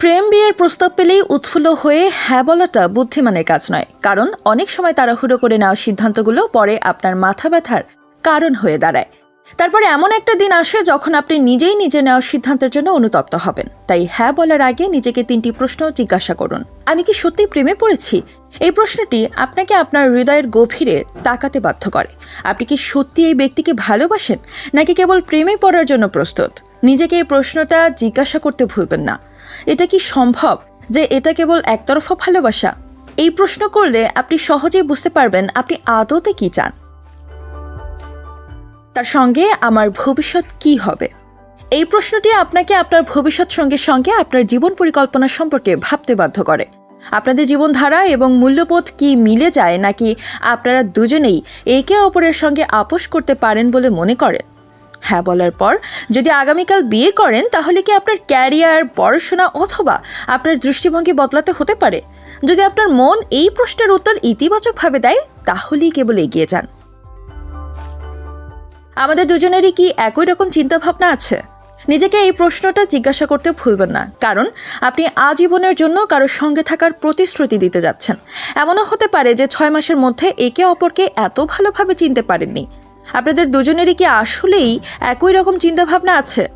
প্রেম বিয়ের প্রস্তাব পেলেই উৎফুল্ল হয়ে হ্যাঁ বলাটা বুদ্ধিমানের কাজ নয়। কারণ অনেক সময় তাড়াহুড়ো করে নেওয়া সিদ্ধান্তগুলো পরে আপনার মাথা ব্যথার কারণ হয়ে দাঁড়ায়। তারপরে এমন একটা দিন আসে যখন আপনি নিজেই নিজে নেওয়া সিদ্ধান্তের জন্য অনুতপ্ত হবেন। তাই হ্যাঁ বলার আগে নিজেকে তিনটি প্রশ্ন জিজ্ঞাসা করুন। আমি কি সত্যি প্রেমে পড়েছি? এই প্রশ্নটি আপনাকে আপনার হৃদয়ের গভীরে তাকাতে বাধ্য করে। আপনি কি সত্যি এই ব্যক্তিকে ভালোবাসেন? নাকি কেবল প্রেমে পড়ার জন্য প্রস্তুত? নিজেকে এই প্রশ্নটা জিজ্ঞাসা করতে ভুলবেন না। এটা কি সম্ভব যে এটা কেবল একতরফা ভালোবাসা? এই প্রশ্ন করলে আপনি সহজেই বুঝতে পারবেন আপনি আদতে কি চান। তার সঙ্গে আমার ভবিষ্যৎ কি হবে? এই প্রশ্নটি আপনাকে আপনার ভবিষ্যৎ সঙ্গীর সঙ্গে আপনার জীবন পরিকল্পনা সম্পর্কে ভাবতে বাধ্য করে। আপনাদের জীবনধারা এবং মূল্যবোধ কি মিলে যায় নাকি আপনারা দুজনেই একে অপরের সঙ্গে আপোষ করতে পারেন বলে মনে করেন? হ্যাঁ বলার পর, যদি আগামীকাল বিয়ে করেন, তাহলে কি আপনার ক্যারিয়ার, পড়াশোনা অথবা আপনার দৃষ্টিভঙ্গি বদলাতে হতে পারে? যদি আপনার মন এই প্রশ্নের উত্তর ইতিবাচকভাবে দেয়, তাহলেই কেবল এগিয়ে যান। আমাদের দুজনেরই কি একই রকম চিন্তাভাবনা আছে? নিজেকে এই প্রশ্নটা জিজ্ঞাসা করতে ভুলবেন না, কারণ আপনি আজীবনের জন্য কারোর সঙ্গে থাকার প্রতিশ্রুতি দিতে যাচ্ছেন। এমনও হতে পারে যে ছয় মাসের মধ্যে একে অপরকে এত ভালোভাবে চিনতে পারেননি। আপনাদের দুজনেরই কি আসলেই একই রকম চিন্তাভাবনা আছে?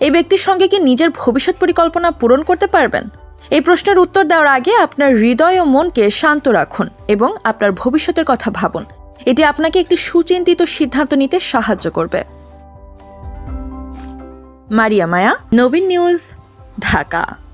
এই ব্যক্তির সঙ্গে কি নিজের ভবিষ্যৎ পরিকল্পনা পূরণ করতে পারবেন? এই প্রশ্নের উত্তর দেওয়ার আগে আপনার হৃদয় ও মনকে শান্ত রাখুন এবং আপনার ভবিষ্যতের কথা ভাবুন। এটি আপনাকে একটি সুচিন্তিত সিদ্ধান্ত নিতে সাহায্য করবে। মারিয়া মায়া, নবীন নিউজ, ঢাকা।